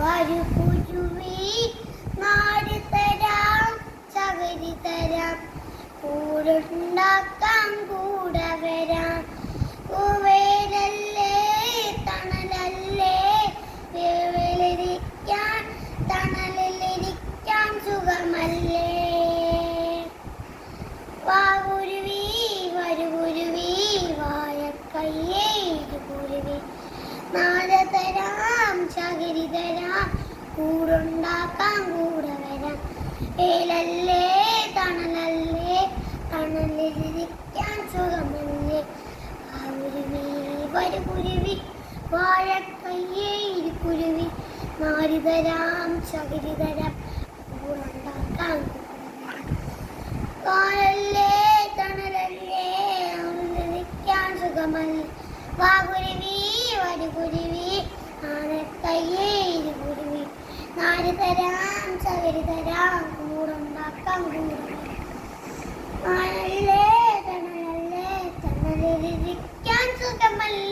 വരു കുരുവി നാട് കൂടുണ്ടാക്കാം കൂടെ വരാം. തണലല്ലേ വേവലിരിക്കാൻ തണലിലിരിക്കാൻ സുഖമല്ലേ? വാകുരുവി വരുകുരുവി വാഴക്കയ്യേ ഇരുകുരുവി. നാല് തരാം ചകിരി കൂടുണ്ടാക്കാം കൂടെ വരാം. ഏലല്ലേ തണലല്ലേ തണലിരിക്കാൻ സുഖമല്ലേ? വാകുരുവി വരുകുരുവി വാഴക്കയ്യേ ഇരുകുരുവി നാരി തരാം ചകിരി തരാം കൂടുണ്ടാക്കാൻ കാലല്ലേ തണലല്ലേ ആനന്ദിക്കാൻ സുഖമല്ലേ? വാകുരുവി വരികുരുവി ആനക്കയ്യേ നാല് തരാം ചകരി തരാം കൂടുണ്ടാക്കാം കൂടുണ്ടാക്കാം മണലേ തണലല്ലേ തണലിരിക്കാൻ സുഖമല്ല.